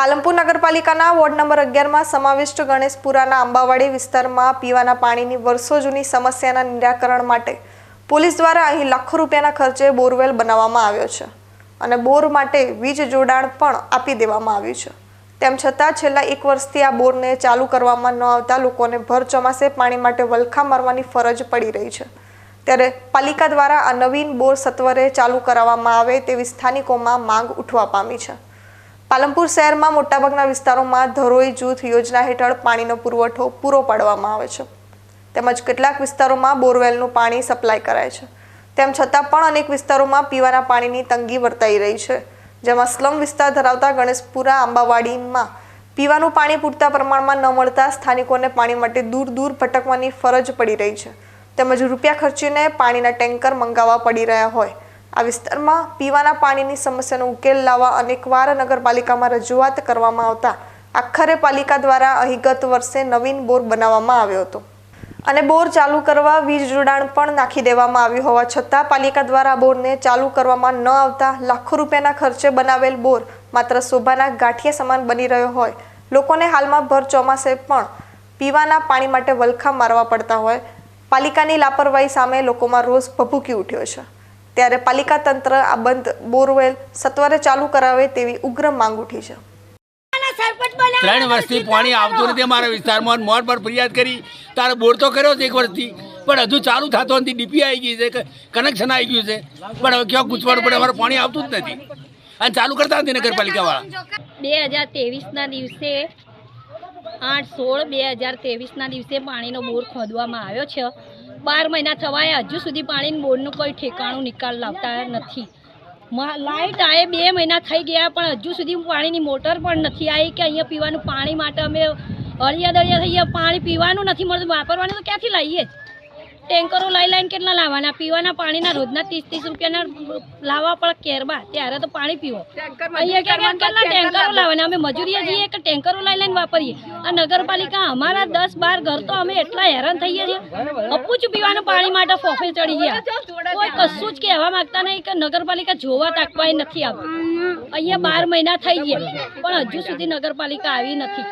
પાલનપુર નગરપાલિકાના ward number અગિયારમાં સમાવિષ્ટ ગણેશપુરાના આંબાવાડી વિસ્તારમાં પીવાના પાણીની વર્ષો જૂની સમસ્યાના નિરાકરણ માટે પોલીસ દ્વારા અહીં લાખો રૂપિયાના ખર્ચે બોરવેલ બનાવવામાં આવ્યો છે અને બોર માટે વીજ જોડાણ પણ આપી દેવામાં આવ્યું છે. તેમ છતાં છેલ્લા એક વર્ષથી આ બોરને ચાલુ કરવામાં ન આવતા લોકોને ભર ચોમાસે પાણી માટે વલખા મારવાની ફરજ પડી રહી છે. ત્યારે પાલિકા દ્વારા આ નવીન બોર સત્વરે ચાલુ કરાવવામાં આવે તેવી સ્થાનિકોમાં માંગ ઉઠવા પામી છે. પાલનપુર શહેરમાં મોટાભાગના વિસ્તારોમાં ધરોઈ, જૂથ યોજના હેઠળ પાણીનો પુરવઠો પૂરો પાડવામાં આવે છે. તેમજ કેટલાક વિસ્તારોમાં બોરવેલનું પાણી સપ્લાય કરાય છે. તેમ છતાં પણ અનેક વિસ્તારોમાં પીવાના પાણીની તંગી વર્તાઈ રહી છે. જેમાં સ્લમ વિસ્તાર ધરાવતા ગણેશપુરા, આંબાવાડીમાં પીવાનું પાણી પૂરતા પ્રમાણમાં ન મળતા સ્થાનિકોને પાણી માટે દૂર દૂર ભટકવાની ફરજ પડી રહી છે. તેમજ રૂપિયા ખર્ચીને પાણીના ટેન્કર મંગાવવા પડી રહ્યા હોય. આ વિસ્તારમાં પીવાના પાણીની સમસ્યાનો ઉકેલ લાવવા અનેકવાર નગરપાલિકામાં રજૂઆત કરવામાં આવતા આખરે પાલિકા દ્વારા અહીં ગત વર્ષે નવીન બોર બનાવવામાં આવ્યો હતો. અને બોર ચાલુ કરવા વીજ જોડાણ પણ નાખી દેવામાં આવ્યું હોવા છતાં પાલિકા દ્વારા બોરને ચાલુ કરવામાં ન આવતા લાખો રૂપિયાના ખર્ચે બનાવેલ બોર માત્ર શોભાના ગાંઠિયા સમાન બની રહ્યો હોય. લોકોને હાલમાં ભર ચોમાસે પણ પીવાના પાણી માટે વલખા મારવા પડતા હોય. પાલિકાની લાપરવાહી સામે લોકોમાં રોષ ભભૂકી ઉઠ્યો છે. ત્યારે પાલિકા તંત્ર આ બંધ બોરવેલ સત્વરે ચાલુ કરાવે તેવી ઉગ્ર માંગ ઉઠી છે. ત્રણ વર્ષથી પાણી આવતું નથી અમારા વિસ્તારમાં. મોડ પર ફરિયાદ કરી તારે બોર તો કર્યો છે એક વર્ષથી પણ હજુ ચાલુ થતો નથી. ડીપી આવી ગઈ છે કનેક્શન આવી ગયું છે. પણ હવે ક્યાં ગુચવાડું પડે? અમારે પાણી આવતું જ નથી. અને ચાલુ કરતા નથી નગરપાલિકાવાળા. બે હજાર તેવીસના દિવસે આઠ સોળ બે હજાર ત્રેવીસના દિવસે પાણીનો બોર ખોદવામાં આવ્યો છે. બાર મહિના થવાય હજુ સુધી પાણીનું બોરનું કોઈ ઠેકાણું નિકાલ લાવતા નથી. લાઇટ આવે બે મહિના થઈ ગયા પણ હજુ સુધી પાણીની મોટર પણ નથી આવી કે અહીંયા પીવાનું પાણી માટે અમે અળિયા દળિયા ગયા પાણી પીવાનું નથી મળતું. વાપરવાનું તો ક્યાંથી લાવીએ? ટેન્કરો લઈ લઈને કેટલા લાવવાના? પીવાના પાણીના રોજના ત્રીસ ત્રીસ રૂપિયાના લાવવા પડે કેરબા ત્યારે તો પાણી પીવો. અહીંયા કેટલા ટેન્કરો લાવવાના? અમે મજૂરીએ જઈએ કે ટેન્કરો લઈ લઈને વાપરીએ? આ નગરપાલિકા અમારા દસ બાર ઘર તો અમે એટલા હેરાન થઈએ છીએ. અપુચ પીવાનું પાણી માટે ફોફે ચડી ગયા. કોઈ કશું જ કહેવા માંગતા નહીં કે નગરપાલિકા જોવા તાકવાય નથી આવતી. અહીંયા બાર મહિના થઈ ગયા. પણ હજુ સુધી નગરપાલિકા આવી નથી.